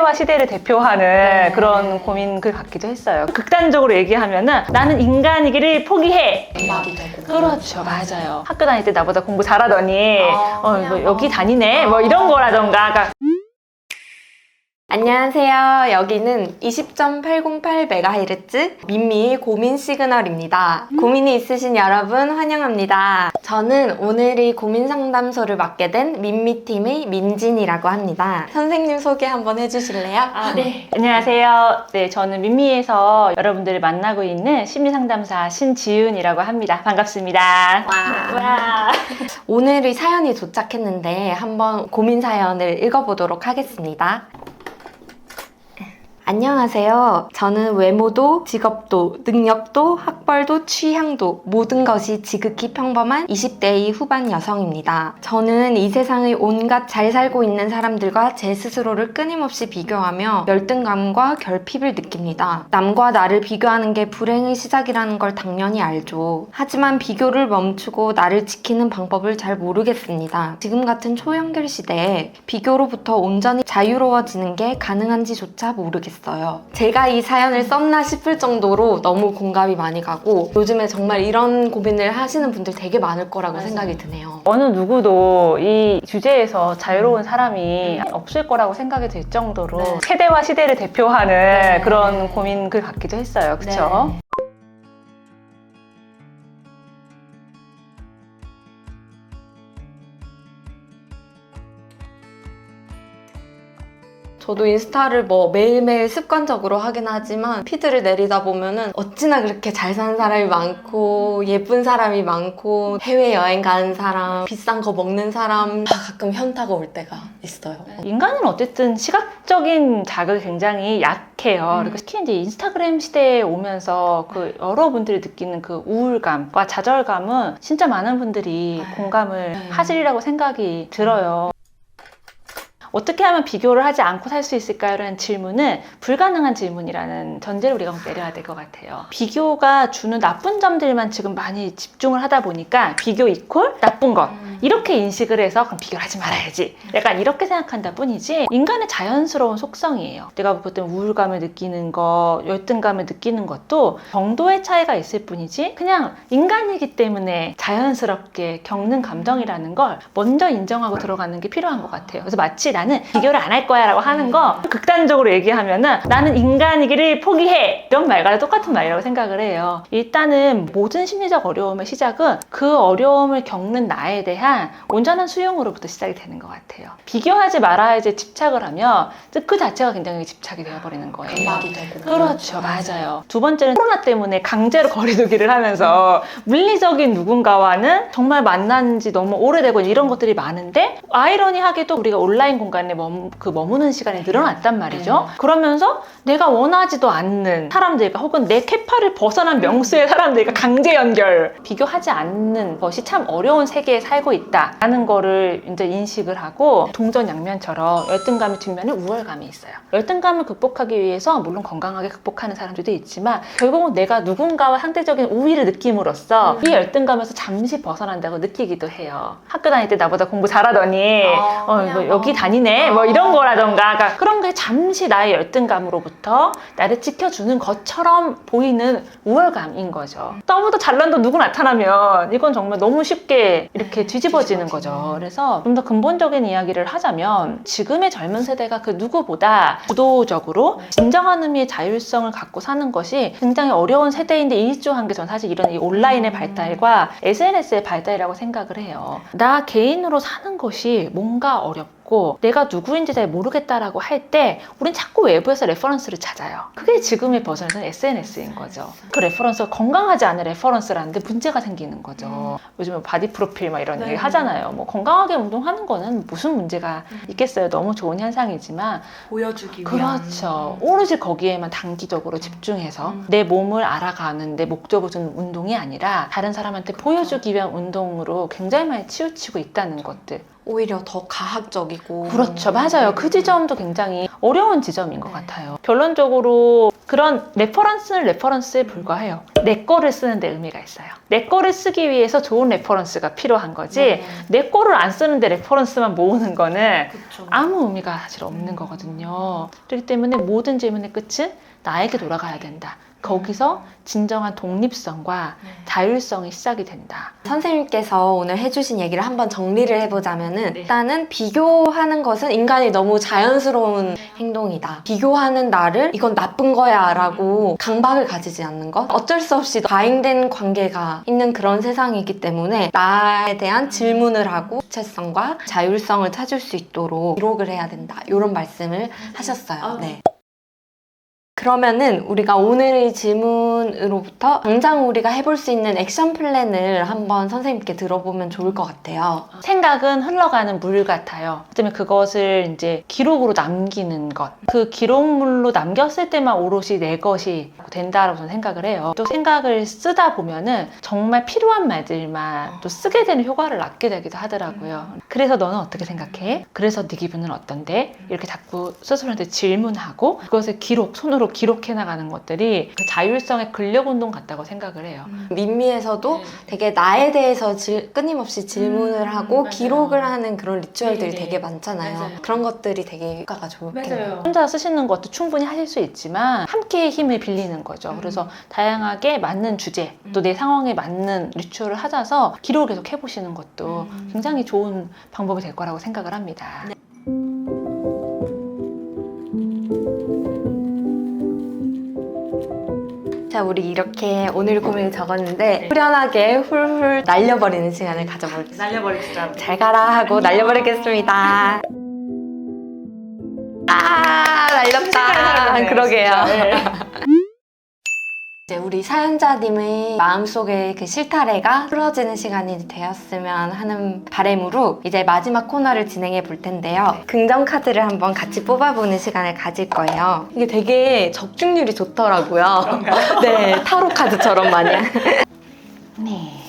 세대와 시대를 대표하는 그런 고민 글 같기도 했어요. 극단적으로 얘기하면은 나는 인간이기를 포기해. 음악이 되고 그렇죠, 맞아요. 학교 다닐 때 나보다 공부 잘하더니 아, 어, 그냥 뭐 뭐. 여기 다니네, 뭐 이런 거라던가. 그러니까 안녕하세요. 여기는 20.808MHz 민미의 고민 시그널입니다. 고민이 있으신 여러분 환영합니다. 저는 오늘 이 고민 상담소를 맡게 된 민미팀의 민진이라고 합니다. 선생님 소개 한번 해주실래요? 아, 네. 안녕하세요. 네, 저는 민미에서 여러분들을 만나고 있는 심리 상담사 신지윤이라고 합니다. 반갑습니다. 와. 와. 오늘의 사연이 도착했는데 한번 고민 사연을 읽어보도록 하겠습니다. 안녕하세요. 저는 외모도, 직업도, 능력도, 학벌도, 취향도 모든 것이 지극히 평범한 20대의 후반 여성입니다. 저는 이 세상의 온갖 잘 살고 있는 사람들과 제 스스로를 끊임없이 비교하며 열등감과 결핍을 느낍니다. 남과 나를 비교하는 게 불행의 시작이라는 걸 당연히 알죠. 하지만 비교를 멈추고 나를 지키는 방법을 잘 모르겠습니다. 지금 같은 초연결 시대에 비교로부터 온전히 자유로워지는 게 가능한지조차 모르겠 어요. 제가 이 사연을 썼나 싶을 정도로 너무 공감이 많이 가고 요즘에 정말 이런 고민을 하시는 분들 되게 많을 거라고 맞아요. 생각이 드네요. 어느 누구도 이 주제에서 자유로운 사람이 없을 거라고 생각이 들 정도로 네. 세대와 시대를 대표하는 네. 그런 고민 글 같기도 했어요. 그렇죠? 네. 저도 인스타를 뭐 매일매일 습관적으로 하긴 하지만 피드를 내리다 보면은 어찌나 그렇게 잘 사는 사람이 많고 예쁜 사람이 많고 해외여행 가는 사람 비싼 거 먹는 사람 다 가끔 현타가 올 때가 있어요. 인간은 어쨌든 시각적인 자극이 굉장히 약해요. 음. 그리고 특히 이제 인스타그램 시대에 오면서 그 여러분들이 느끼는 그 우울감과 좌절감은 진짜 많은 분들이 네. 공감을 네. 하시리라고 생각이 들어요. 어떻게 하면 비교를 하지 않고 살 수 있을까요? 라는 질문은 불가능한 질문이라는 전제를 우리가 내려야 될 것 같아요. 비교가 주는 나쁜 점들만 지금 많이 집중을 하다 보니까 비교 이퀄 나쁜 것 이렇게 인식을 해서 그럼 비교를 하지 말아야지. 약간 이렇게 생각한다 뿐이지 인간의 자연스러운 속성이에요. 내가 볼때 우울감을 느끼는 거, 열등감을 느끼는 것도 정도의 차이가 있을 뿐이지 그냥 인간이기 때문에 자연스럽게 겪는 감정이라는 걸 먼저 인정하고 들어가는 게 필요한 것 같아요. 그래서 마치 나는 비교를 안 할 거야 라고 하는 거 극단적으로 얘기하면은 나는 인간이기를 포기해 이런 말과 똑같은 말이라고 생각을 해요. 일단은 모든 심리적 어려움의 시작은 그 어려움을 겪는 나에 대한 온전한 수용으로부터 시작이 되는 것 같아요. 비교하지 말아야지 집착을 하면 그 자체가 굉장히 집착이 되어버리는 거예요. 음악이 되고 그렇죠, 맞아요. 두 번째는 코로나 때문에 강제로 거리두기를 하면서 물리적인 누군가와는 정말 만난 지 너무 오래되고 이런 것들이 많은데 아이러니하게도 우리가 온라인 공간에 머무, 그 머무는 시간이 늘어났단 말이죠. 그러면서 내가 원하지도 않는 사람들과 혹은 내 캐파를 벗어난 명수의 사람들과 강제 연결 비교하지 않는 것이 참 어려운 세계에 살고 있다 라는 거를 이제 인식을 하고 동전 양면처럼 열등감의 뒷면에 우월감이 있어요. 열등감을 극복하기 위해서 물론 건강하게 극복하는 사람들도 있지만 결국은 내가 누군가와 상대적인 우위를 느낌으로써 이 열등감에서 잠시 벗어난다고 느끼기도 해요. 학교 다닐 때 나보다 공부 잘하더니 아, 어, 그냥 뭐 뭐. 여기 다니네 뭐 이런 거라던가 그러니까 그런 게 잠시 나의 열등감으로부터 나를 지켜주는 것처럼 보이는 우월감인 거죠. 나보다 잘난 도 누구 나타나면 이건 정말 너무 쉽게 이렇게 뒤집어지는 거죠. 그래서 좀 더 근본적인 이야기를 하자면 지금의 젊은 세대가 그 누구보다 주도적으로 진정한 의미의 자율성을 갖고 사는 것이 굉장히 어려운 세대인데 일조한 게 전 사실 이런 이 온라인의 발달과 SNS의 발달이라고 생각을 해요. 나 개인으로 사는 것이 뭔가 어렵 고 내가 누구인지 잘 모르겠다라고 할 때 우린 자꾸 외부에서 레퍼런스를 찾아요. 그게 지금의 버전에서는 SNS인 거죠. 그 레퍼런스가 건강하지 않은 레퍼런스라는 데 문제가 생기는 거죠. 요즘에 바디 프로필 막 이런 네. 얘기 하잖아요. 뭐 건강하게 운동하는 거는 무슨 문제가 있겠어요. 너무 좋은 현상이지만 보여주기 그렇죠. 오로지 거기에만 단기적으로 집중해서 음. 내 몸을 알아가는 데 목적을 두는 운동이 아니라 다른 사람한테 보여주기 위한 운동으로 굉장히 많이 치우치고 있다는 것들. 오히려 더 가학적이고 그렇죠. 맞아요. 그 지점도 굉장히 어려운 지점인 것 같아요. 결론적으로 그런 레퍼런스는 레퍼런스에 불과해요. 내 거를 쓰는데 의미가 있어요. 내 거를 쓰기 위해서 좋은 레퍼런스가 필요한 거지. 네. 내 거를 안 쓰는데 레퍼런스만 모으는 거는 그쵸. 아무 의미가 사실 없는 거거든요. 그렇기 때문에 모든 질문의 끝은 나에게 돌아가야 된다. 거기서 진정한 독립성과 네. 자율성이 시작이 된다. 선생님께서 오늘 해주신 얘기를 한번 정리를 해보자면은 네. 일단은 비교하는 것은 인간이 너무 자연스러운 행동이다. 비교하는 나를 이건 나쁜 거야 라고 강박을 가지지 않는 것. 어쩔 수 없이 과잉된 관계가 있는 그런 세상이기 때문에 나에 대한 질문을 하고 주체성과 자율성을 찾을 수 있도록 기록을 해야 된다. 이런 말씀을 하셨어요. 네. 그러면은 우리가 오늘의 질문으로부터 당장 우리가 해볼 수 있는 액션 플랜을 한번 선생님께 들어보면 좋을 것 같아요. 생각은 흘러가는 물 같아요. 그다음에 그것을 이제 기록으로 남기는 것. 그 기록물로 남겼을 때만 오롯이 내 것이 된다라고 저는 생각을 해요. 또 생각을 쓰다 보면은 정말 필요한 말들만 또 쓰게 되는 효과를 낳게 되기도 하더라고요. 그래서 너는 어떻게 생각해? 그래서 네 기분은 어떤데? 이렇게 자꾸 스스로한테 질문하고 그것을 기록, 손으로 기록해 나가는 것들이 그 자율성의 근력 운동 같다고 생각을 해요. 민미에서도 되게 나에 대해서 질- 끊임없이 질문을 음, 하고 맞아요. 기록을 하는 그런 리추얼들이 네네. 되게 많잖아요. 맞아요. 그런 것들이 되게 효과가 좋겠네요. 혼자 쓰시는 것도 충분히 하실 수 있지만 함께 힘을 빌리는 거죠. 그래서 다양하게 맞는 주제 또 내 상황에 맞는 리추얼을 찾아서 기록을 계속 해보시는 것도 굉장히 좋은 방법이 될 거라고 생각을 합니다. 자, 우리 이렇게 오늘 고민을 적었는데 네. 후련하게 훌훌 날려버리는 시간을 가져볼게요. 날려버립시다. 잘 가라 하고 날려버리겠습니다. 아, 날렸다. 그러게요. 이제 우리 사연자님의 마음속의 그 실타래가 풀어지는 시간이 되었으면 하는 바람으로 이제 마지막 코너를 진행해 볼 텐데요. 긍정 카드를 한번 같이 뽑아보는 시간을 가질 거예요. 이게 되게 적중률이 좋더라고요. 네, 타로 카드처럼 마냥. 네.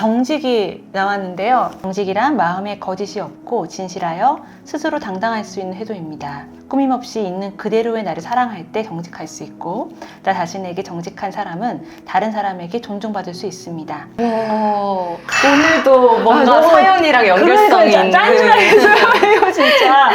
정직이 나왔는데요. 정직이란 마음에 거짓이 없고 진실하여 스스로 당당할 수 있는 태도입니다. 꾸밈없이 있는 그대로의 나를 사랑할 때 정직할 수 있고 나 자신에게 정직한 사람은 다른 사람에게 존중받을 수 있습니다. 오, 오늘도 뭔가 아, 사연이랑 연결성이 있는. 짠짠해요 진짜.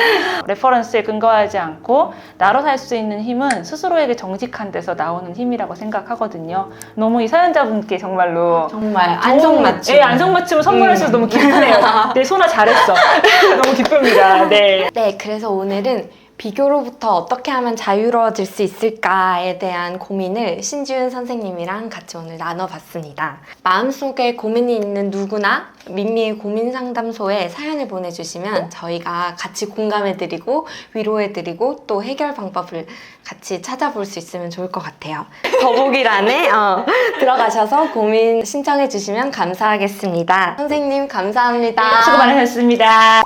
레퍼런스에 근거하지 않고 나로 살 수 있는 힘은 스스로에게 정직한 데서 나오는 힘이라고 생각하거든요. 너무 이 사연자분께 정말로 정말 안성맞춤. 네, 안성맞춤을 선물해서 음. 너무 기쁘네요. 네, 소나 잘했어. 너무 기쁩니다. 네. 네, 그래서 오늘은 비교로부터 어떻게 하면 자유로워질 수 있을까에 대한 고민을 신지훈 선생님이랑 같이 오늘 나눠봤습니다. 마음속에 고민이 있는 누구나 민미의 고민 상담소에 사연을 보내주시면 저희가 같이 공감해드리고 위로해드리고 또 해결 방법을 같이 찾아볼 수 있으면 좋을 것 같아요. 더보기란에 어, 들어가셔서 고민 신청해주시면 감사하겠습니다. 선생님 감사합니다. 수고 많으셨습니다.